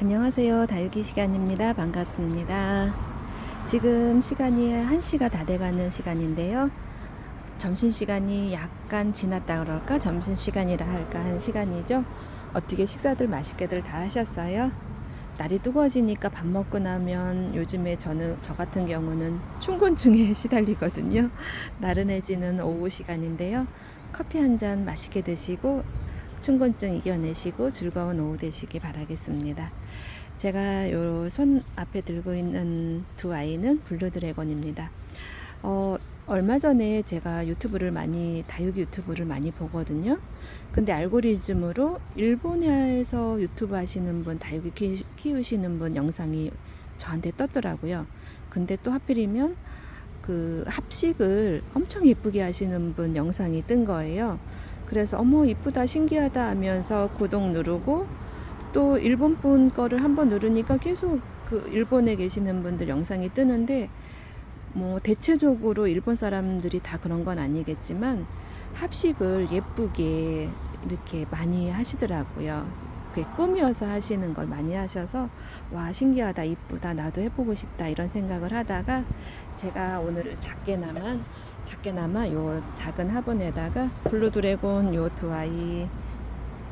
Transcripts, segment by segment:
안녕하세요. 다육이 시간입니다. 반갑습니다. 지금 시간이 1시가 다 돼가는 시간인데요. 점심시간이 약간 지났다 그럴까? 점심시간이라 할까? 한 시간이죠. 어떻게 식사들 맛있게들 다 하셨어요? 날이 뜨거워지니까 밥 먹고 나면 요즘에 저는 저 같은 경우는 충곤증에 시달리거든요. 나른해지는 오후 시간인데요. 커피 한 잔 맛있게 드시고 충곤증 이겨내시고 즐거운 오후 되시기 바라겠습니다. 제가 요 손 앞에 들고 있는 두 아이는 블루 드래곤입니다. 어, 얼마 전에 제가 유튜브를 많이 다육이 유튜브를 많이 보거든요. 근데 알고리즘으로 일본에서 유튜브 하시는 분, 다육이 키- 키우시는 분 영상이 저한테 떴더라고요. 근데 또 하필이면 그 합식을 엄청 예쁘게 하시는 분 영상이 뜬 거예요. 그래서 어머 이쁘다 신기하다 하면서 구독 누르고 또 일본 분 거를 한번 누르니까 계속 그 일본에 계시는 분들 영상이 뜨는데 뭐 대체적으로 일본 사람들이 다 그런 건 아니겠지만 합식을 예쁘게 이렇게 많이 하시더라고요. 그게 꾸며서 하시는 걸 많이 하셔서 와 신기하다 이쁘다 나도 해보고 싶다 이런 생각을 하다가 제가 오늘 작게나마 작게나마 요 작은 화분에다가 블루 드래곤 요 두 아이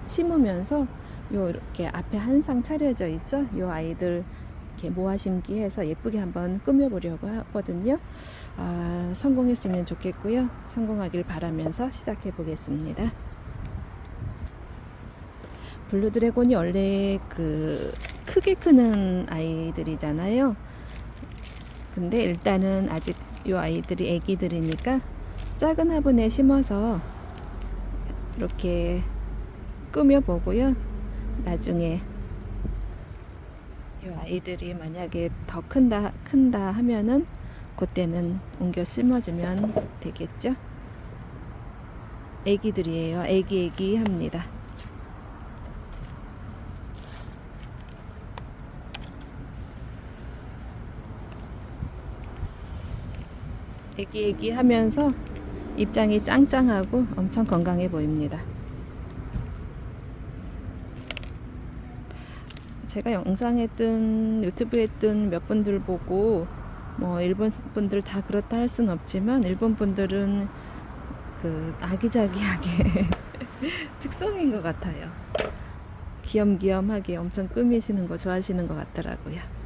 심으면서 요 이렇게 앞에 한 상 차려져 있죠? 요 아이들 이렇게 모아 심기해서 예쁘게 한번 꾸며보려고 하거든요. 아, 성공했으면 좋겠고요. 성공하길 바라면서 시작해 보겠습니다. 블루 드래곤이 원래 그 크게 크는 아이들이잖아요. 근데 일단은 아직 요 아이들이 애기들이니까 작은 화분에 심어서 이렇게 꾸며 보고요. 나중에 요 아이들이 만약에 더 큰다 큰다 하면은 그때는 옮겨 심어주면 되겠죠. 애기들이에요. 애기 애기 합니다. 애기애기 하면서 입장이 짱짱하고 엄청 건강해 보입니다. 제가 영상에 뜬 유튜브에 뜬 몇 분들 보고 뭐 일본 분들 다 그렇다 할 순 없지만 일본 분들은 그 아기자기하게 특성인 것 같아요. 귀염귀염하게 엄청 꾸미시는 거 좋아하시는 것 같더라고요.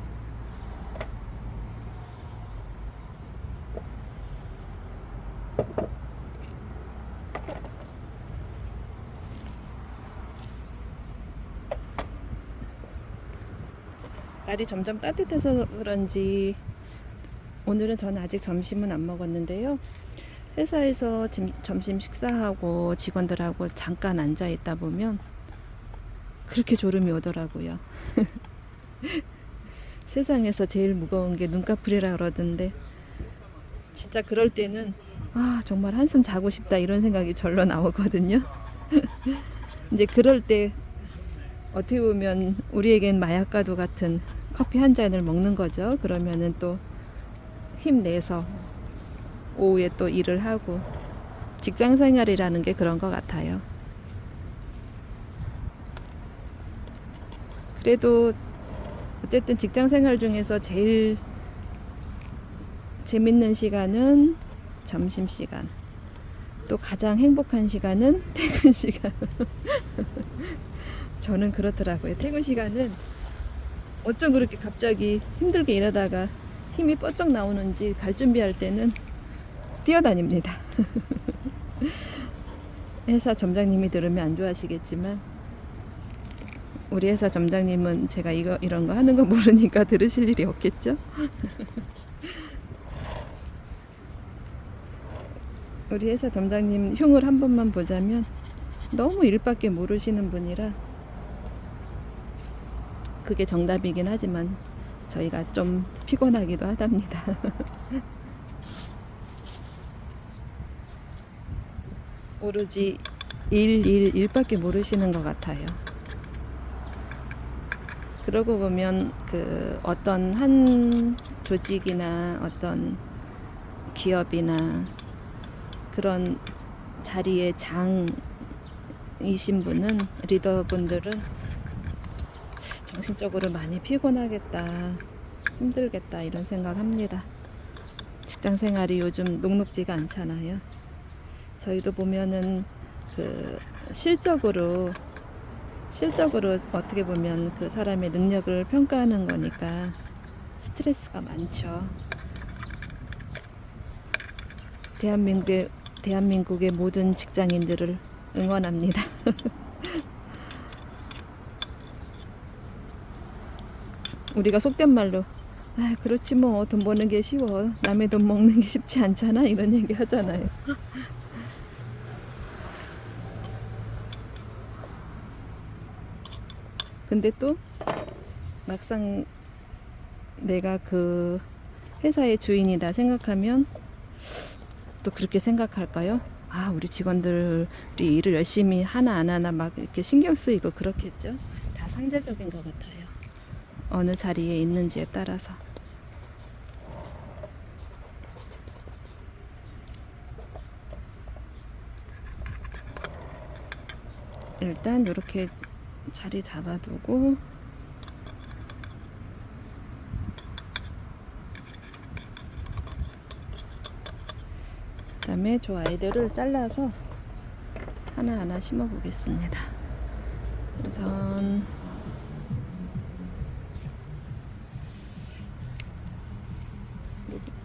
날이 점점 따뜻해서 그런지 오늘은 저는 아직 점심은 안 먹었는데요. 회사에서 점, 점심 식사하고 직원들하고 잠깐 앉아 있다 보면 그렇게 졸음이 오더라고요. 세상에서 제일 무거운 게 눈꺼풀이라 그러던데 진짜 그럴 때는 아 정말 한숨 자고 싶다 이런 생각이 절로 나오거든요. 이제 그럴 때 어떻게 보면 우리에겐 마약과도 같은 커피 한 잔을 먹는 거죠. 그러면은 또 힘내서 오후에 또 일을 하고 직장 생활이라는 게 그런 것 같아요. 그래도 어쨌든 직장 생활 중에서 제일 재밌는 시간은 점심 시간. 또 가장 행복한 시간은 퇴근 시간. 저는 그렇더라고요. 퇴근 시간은 어쩜 그렇게 갑자기 힘들게 일하다가 힘이 뻗쩍 나오는지 갈 준비할 때는 뛰어다닙니다. 회사 점장님이 들으면 안 좋아하시겠지만 우리 회사 점장님은 제가 이거 이런 거 하는 거 모르니까 들으실 일이 없겠죠? 우리 회사 점장님 흉을 한 번만 보자면 너무 일밖에 모르시는 분이라 그게 정답이긴 하지만 저희가 좀 피곤하기도 하답니다. 오로지 일, 일, 일밖에 모르시는 것 같아요. 그러고 보면 그 어떤 한 조직이나 어떤 기업이나 그런 자리의 장이신 분은 리더분들은 정신적으로 많이 피곤하겠다, 힘들겠다 이런 생각합니다. 직장 생활이 요즘 녹록지가 않잖아요. 저희도 보면은 그 실적으로 실적으로 어떻게 보면 그 사람의 능력을 평가하는 거니까 스트레스가 많죠. 대한민국의 대한민국의 모든 직장인들을 응원합니다. 우리가 속된 말로 아 그렇지 뭐 돈 버는 게 쉬워 남의 돈 먹는 게 쉽지 않잖아 이런 얘기 하잖아요. 근데 또 막상 내가 그 회사의 주인이다 생각하면 또 그렇게 생각할까요? 아, 우리 직원들이 일을 열심히 하나 안 하나 막 이렇게 신경 쓰이고 그렇겠죠? 다 상대적인 것 같아요. 어느 자리에 있는지에 따라서. 일단 이렇게 자리 잡아두고 그 다음에 저 아이들을 잘라서 하나하나 심어 보겠습니다. 우선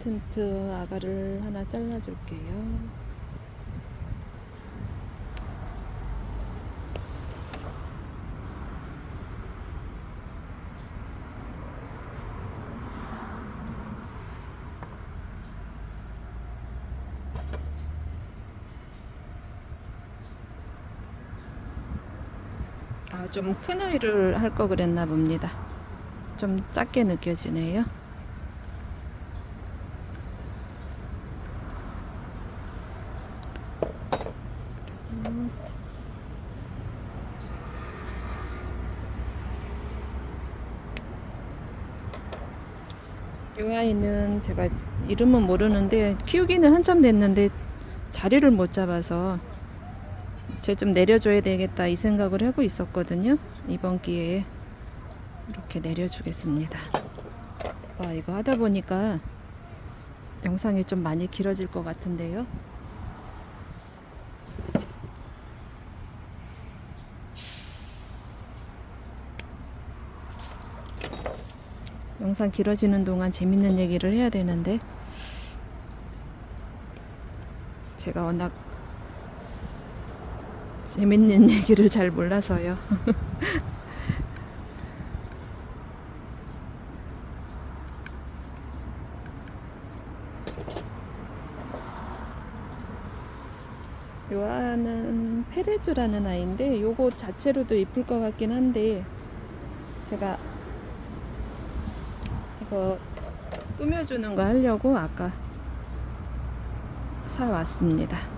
루비튼트 아가를 하나 잘라줄게요. 아, 좀 큰 아이를 할 거 그랬나 봅니다. 좀 작게 느껴지네요. 아이는 제가 이름은 모르는데 키우기는 한참 됐는데 자리를 못 잡아서 쟤 좀 내려줘야 되겠다 이 생각을 하고 있었거든요. 이번 기회에 이렇게 내려주겠습니다. 와 이거 하다 보니까 영상이 좀 많이 길어질 것 같은데요. 영상 길어지는 동안 재밌는 얘기를 해야 되는데 제가 워낙 재밌는 얘기를 잘 몰라서요. 요 아는 페레주라는 아이인데 요거 자체로도 이쁠 것 같긴 한데 제가 이거 꾸며주는 거 하려고 아까 사왔습니다.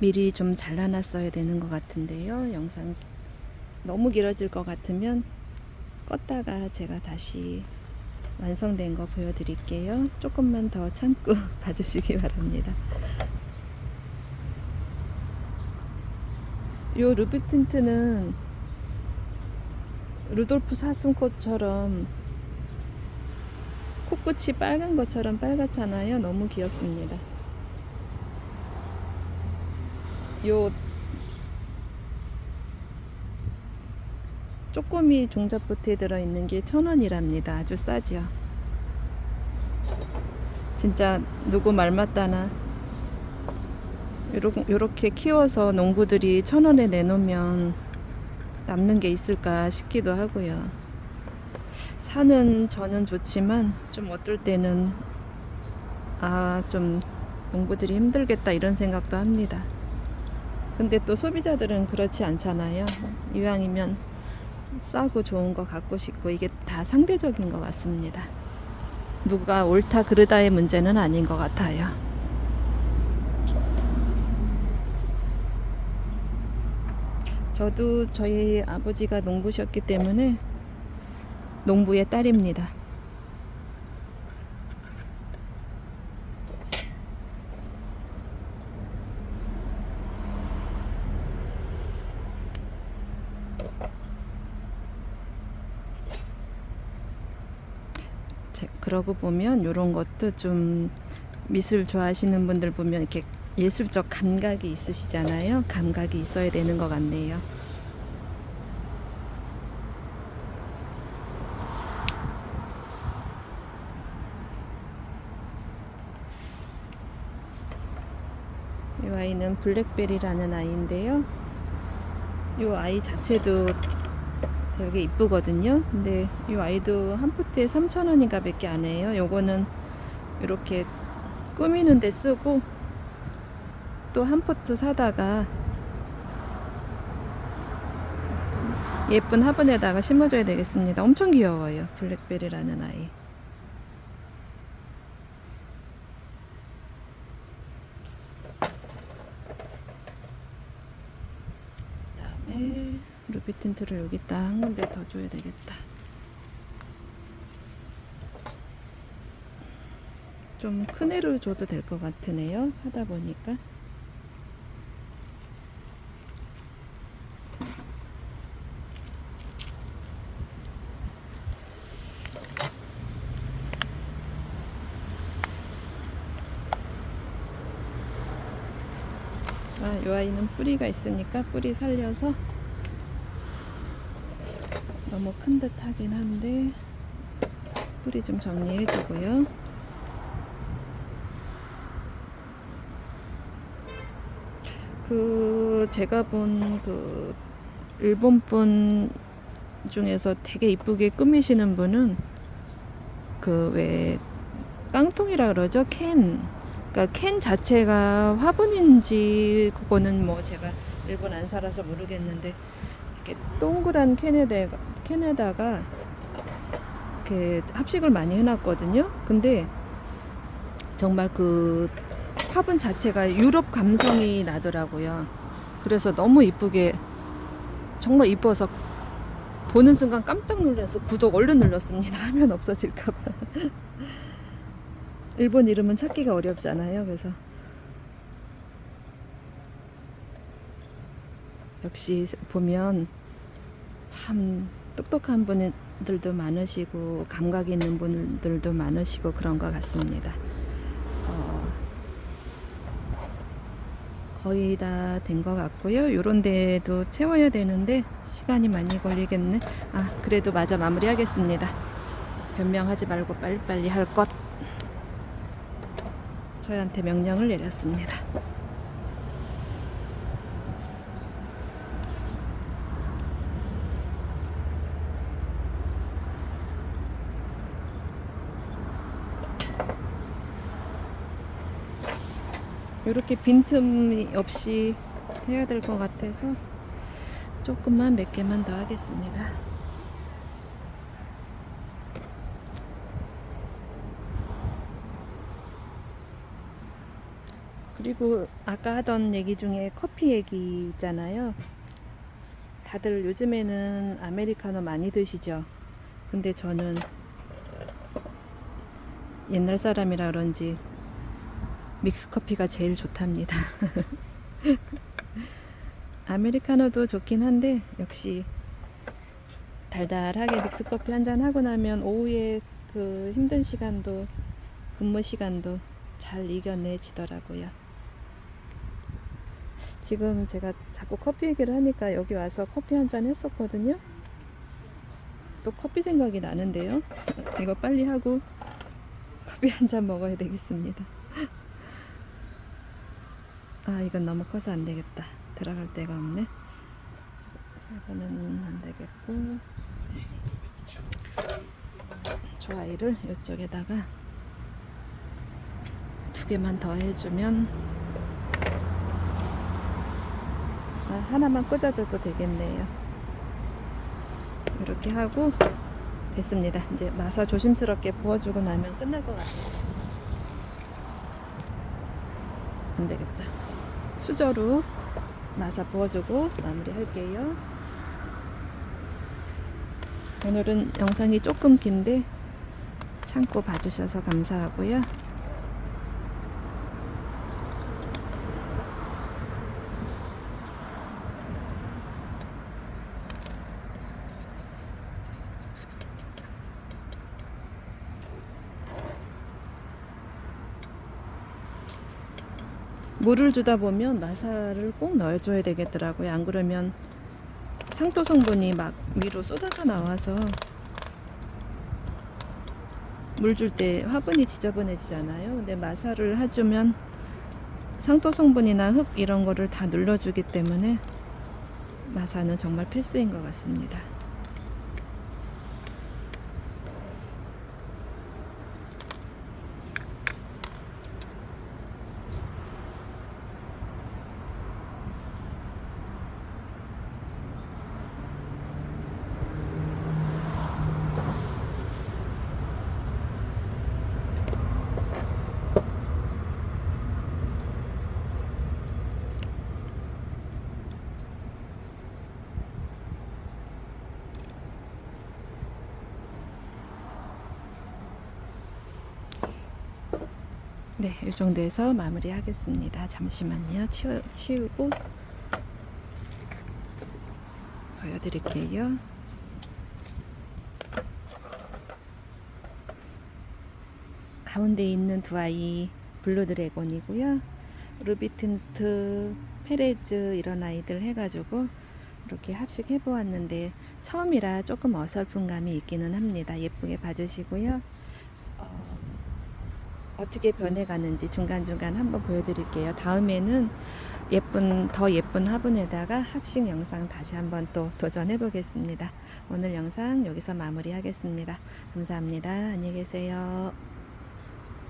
미리 좀 잘라놨어야 되는 것 같은데요. 영상 너무 길어질 것 같으면 껐다가 제가 다시 완성된 거 보여드릴게요. 조금만 더 참고 봐주시기 바랍니다. 요 루비 틴트는 루돌프 사슴꽃처럼 코끝이 빨간 것처럼 빨갛잖아요. 너무 귀엽습니다. 요 쪼꼬미 종잡부트에 들어있는 게 천원이랍니다. 아주 싸죠. 진짜 누구 말 맞다나 요렇게 키워서 농부들이 천원에 내놓으면 남는 게 있을까 싶기도 하고요. 사는 저는 좋지만 좀 어떨 때는 아 좀 농부들이 힘들겠다 이런 생각도 합니다. 근데 또 소비자들은 그렇지 않잖아요. 이왕이면 싸고 좋은 거 갖고 싶고 이게 다 상대적인 것 같습니다. 누가 옳다 그르다의 문제는 아닌 것 같아요. 저도 저희 아버지가 농부셨기 때문에 농부의 딸입니다. 제- 그러고 보면 이런 것도 좀 미술 좋아하시는 분들 보면 이렇게 예술적 감각이 있으시잖아요. 감각이 있어야 되는 것 같네요. 이 아이는 블랙베리라는 아이인데요. 이 아이 자체도 되게 이쁘거든요. 근데 이 아이도 한 포트에 3,000원인가 밖에 안 해요. 요거는 이렇게 꾸미는 데 쓰고 또 한 포트 사다가 예쁜 화분에다가 심어줘야 되겠습니다. 엄청 귀여워요. 블랙베리라는 아이. 그다음에 루비 틴트를 여기다 한 군데 더 줘야 되겠다. 좀 큰 애를 줘도 될 것 같으네요. 하다 보니까. 아, 이 아이는 뿌리가 있으니까 뿌리 살려서 너무 큰 듯 하긴 한데 뿌리 좀 정리해 주고요. 그 제가 본 그 일본 분 중에서 되게 이쁘게 꾸미시는 분은 그 왜 깡통이라 그러죠 캔 그러니까 캔 자체가 화분인지 그거는 뭐 제가 일본 안 살아서 모르겠는데 이렇게 동그란 캔에다가 캔에다가 이렇게 합식을 많이 해놨거든요. 근데 정말 그 화분 자체가 유럽 감성이 나더라고요. 그래서 너무 이쁘게 정말 이뻐서 보는 순간 깜짝 놀라서 구독 얼른 눌렀습니다. 하면 없어질까봐. 일본 이름은 찾기가 어렵잖아요. 그래서 역시 보면 참 똑똑한 분들도 많으시고 감각 있는 분들도 많으시고 그런 것 같습니다. 어, 거의 다 된 것 같고요. 요런 데도 채워야 되는데 시간이 많이 걸리겠네. 아, 그래도 마저 마무리하겠습니다. 변명하지 말고 빨리빨리 할 것. 저희한테 명령을 내렸습니다. 이렇게 빈틈이 없이 해야 될 것 같아서 조금만 몇 개만 더 하겠습니다. 그리고 아까 하던 얘기 중에 커피 얘기 있잖아요. 다들 요즘에는 아메리카노 많이 드시죠? 근데 저는 옛날 사람이라 그런지 믹스 커피가 제일 좋답니다. 아메리카노도 좋긴 한데 역시 달달하게 믹스 커피 한 잔 하고 나면 오후에 그 힘든 시간도 근무 시간도 잘 이겨내지더라고요. 지금 제가 자꾸 커피 얘기를 하니까 여기 와서 커피 한 잔 했었거든요. 또 커피 생각이 나는데요. 이거 빨리 하고 커피 한 잔 먹어야 되겠습니다. 아 이건 너무 커서 안 되겠다. 들어갈 데가 없네. 이거는 안 되겠고 좋아이를 이쪽에다가 두 개만 더 해주면 아, 하나만 꽂아줘도 되겠네요. 이렇게 하고 됐습니다. 이제 마서 조심스럽게 부어주고 나면 끝날 것 같아요. 안 되겠다. 수저로 마사 부어주고 마무리 할게요. 오늘은 영상이 조금 긴데 참고 봐주셔서 감사하고요. 물을 주다 보면 마사를 꼭 넣어줘야 되겠더라고요. 안 그러면 상토 성분이 막 위로 쏟아져 나와서 물 줄 때 화분이 지저분해지잖아요. 근데 마사를 해주면 상토 성분이나 흙 이런 거를 다 눌러주기 때문에 마사는 정말 필수인 것 같습니다. 네, 이 정도에서 마무리하겠습니다. 잠시만요. 치우, 치우고 보여드릴게요. 가운데 있는 두 아이 블루 드래곤이고요. 루비틴트, 페레즈 이런 아이들 해가지고 이렇게 합식해 보았는데 처음이라 조금 어설픈 감이 있기는 합니다. 예쁘게 봐주시고요. 어, 어떻게 변해가는지 중간중간 한번 보여드릴게요. 다음에는 예쁜 더 예쁜 화분에다가 합식 영상 다시 한번 또 도전해 보겠습니다. 오늘 영상 여기서 마무리하겠습니다. 감사합니다. 안녕히 계세요.